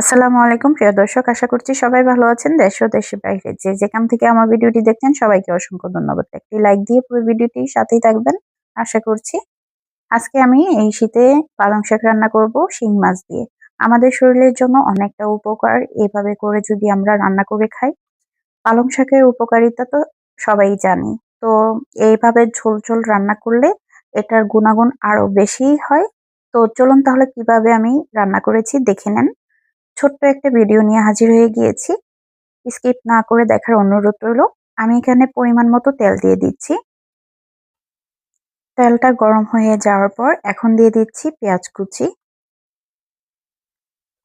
আসসালামু আলাইকুম, প্রিয় দর্শক। আশা করছি সবাই ভালো আছেন, দেশ ও দেশের বাইরে। যে যেখান থেকে আমার ভিডিওটি দেখছেন, সবাইকে অসংখ্য ধন্যবাদ। একটি লাইক দিয়ে পুরো ভিডিওটি সাথেই থাকবেন, আশা করছি। আজকে আমি এই শীতে পালং শাক রান্না করব, শিং মাছ দিয়ে। আমাদের শরীরের জন্য অনেকটা উপকার এভাবে করে যদি আমরা রান্না করে খাই। পালং শাকের উপকারিতা তো সবাই জানি। তো এইভাবে ঝোল ঝোল রান্না করলে এটার গুণাগুণ আরও বেশি হয়। তো চলুন তাহলে কীভাবে আমি রান্না করেছি, দেখে নেন। ছোট্ট একটা ভিডিও নিয়ে হাজির হয়ে গিয়েছি। স্কিপ না করে দেখার অনুরোধ রইল। আমি এখানে পরিমাণ মতো তেল দিয়ে দিচ্ছি। তেলটা গরম হয়ে যাওয়ার পর এখন দিয়ে দিচ্ছি পেঁয়াজ কুচি।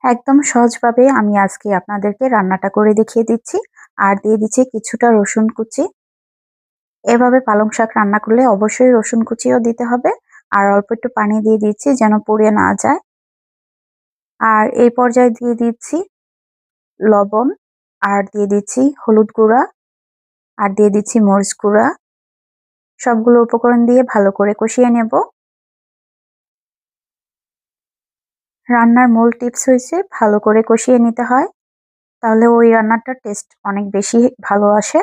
একদম সহজভাবে আমি আজকে আপনাদেরকে রান্নাটা করে দেখিয়ে দিচ্ছি। আর দিয়ে দিচ্ছি কিছুটা রসুন কুচি। এভাবে পালং শাক রান্না করলে অবশ্যই রসুন কুচিও দিতে হবে। আর অল্প একটু পানি দিয়ে দিচ্ছি যেন পুড়ে না যায়। আর এই পর্যায়ে দিয়ে দিচ্ছি লবণ, আর দিয়ে দিচ্ছি হলুদ গুঁড়া, আর দিয়ে দিচ্ছি মরিচ গুঁড়া। সবগুলো উপকরণ দিয়ে ভালো করে কষিয়ে নেব। রান্নার মূল টিপস হয়েছে ভালো করে কষিয়ে নিতে হয়, তাহলে ওই রান্নাটার টেস্ট অনেক বেশি ভালো আসে।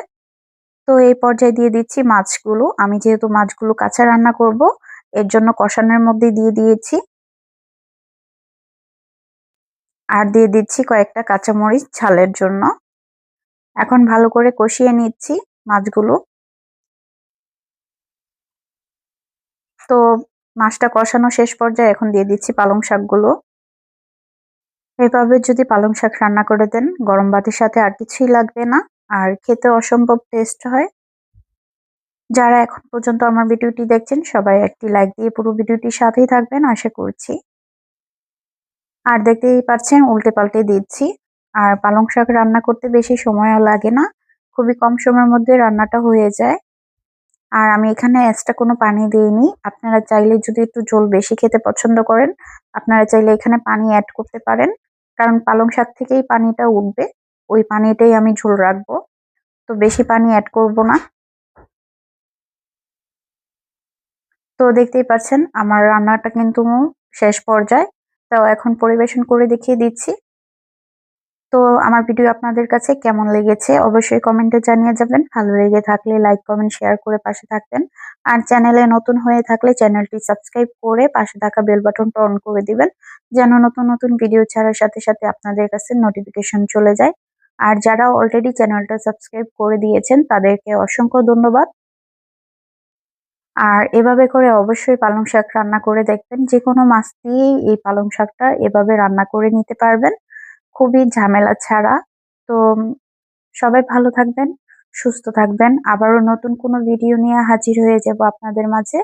তো এই পর্যায়ে দিয়ে দিচ্ছি মাছগুলো। আমি যেহেতু মাছগুলো কাঁচা রান্না করব, এর জন্য কষানোর মধ্যে দিয়ে দিয়েছি। আর দিয়ে দিচ্ছি কয়েকটা কাঁচামরিচ ঝালের জন্য। এখন ভালো করে কষিয়ে নিচ্ছি মাছগুলো। তো মাছটা কষানো শেষ পর্যায়ে এখন দিয়ে দিচ্ছি পালং শাকগুলো। এভাবে যদি পালং শাক রান্না করে দেন, গরম ভাতের সাথে আর কিছুই লাগবে না, আর খেতে অসম্ভব টেস্ট হয়। যারা এখন পর্যন্ত আমার ভিডিওটি দেখছেন, সবাই একটি লাইক দিয়ে পুরো ভিডিওটির সাথেই থাকবেন, আশা করছি। আর দেখতেই পাচ্ছেন, উল্টে পাল্টে দিচ্ছি। আর পালং শাক রান্না করতে বেশি সময়ও লাগে না, খুবই কম সময়ের মধ্যে রান্নাটা হয়ে যায়। আর আমি এখানে এক্সট্রা কোনো পানি দিইনি। আপনারা চাইলে যদি একটু ঝোল বেশি খেতে পছন্দ করেন, আপনারা চাইলে এখানে পানি অ্যাড করতে পারেন। কারণ পালং শাক থেকেই পানিটা উঠবে, ওই পানিটাই আমি ঝোল রাখব। তো বেশি পানি অ্যাড করব না। তো দেখতেই পাচ্ছেন, আমার রান্নাটা কিন্তু শেষ পর্যায়ে। তো এখন পরিবেশন করে দেখিয়ে দিচ্ছি। তো আমার ভিডিও আপনাদের কাছে কেমন লেগেছে অবশ্যই কমেন্টে জানিয়ে যাবেন। ভালো লেগে থাকলে লাইক কমেন্ট শেয়ার করে পাশে থাকবেন। আর চ্যানেলে নতুন হয়ে থাকলে চ্যানেলটি সাবস্ক্রাইব করে পাশে থাকা বেল বাটনটা অন করে দিবেন। যেন নতুন নতুন ভিডিও ছাড়ার সাথে সাথে আপনাদের কাছে নোটিফিকেশন চলে যায়। আর যারা অলরেডি চ্যানেলটা সাবস্ক্রাইব করে দিয়েছেন তাদেরকে অসংখ্য ধন্যবাদ। আর এভাবে করে অবশ্যই পালং শাক রান্না করে দেখবেন। যে কোনো মাছ দিয়েই এই পালং শাকটা এভাবে রান্না করে নিতে পারবেন। খুবই ঝামেলা ছাড়া। তো সবাই ভালো থাকবেন, সুস্থ থাকবেন। আবারও নতুন কোনো ভিডিও নিয়ে হাজির হয়ে যাব আপনাদের মাঝে।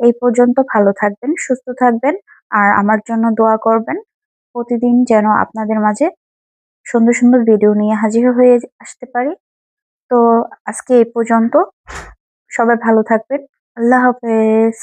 এই পর্যন্ত ভালো থাকবেন, সুস্থ থাকবেন আর আমার জন্য দোয়া করবেন। প্রতিদিন যেন আপনাদের মাঝে সুন্দর সুন্দর ভিডিও নিয়ে হাজির হয়ে আসতে পারি। তো আজকে এই পর্যন্ত সবাই ভালো থাকবেন। আল্লাহ হাফেজ।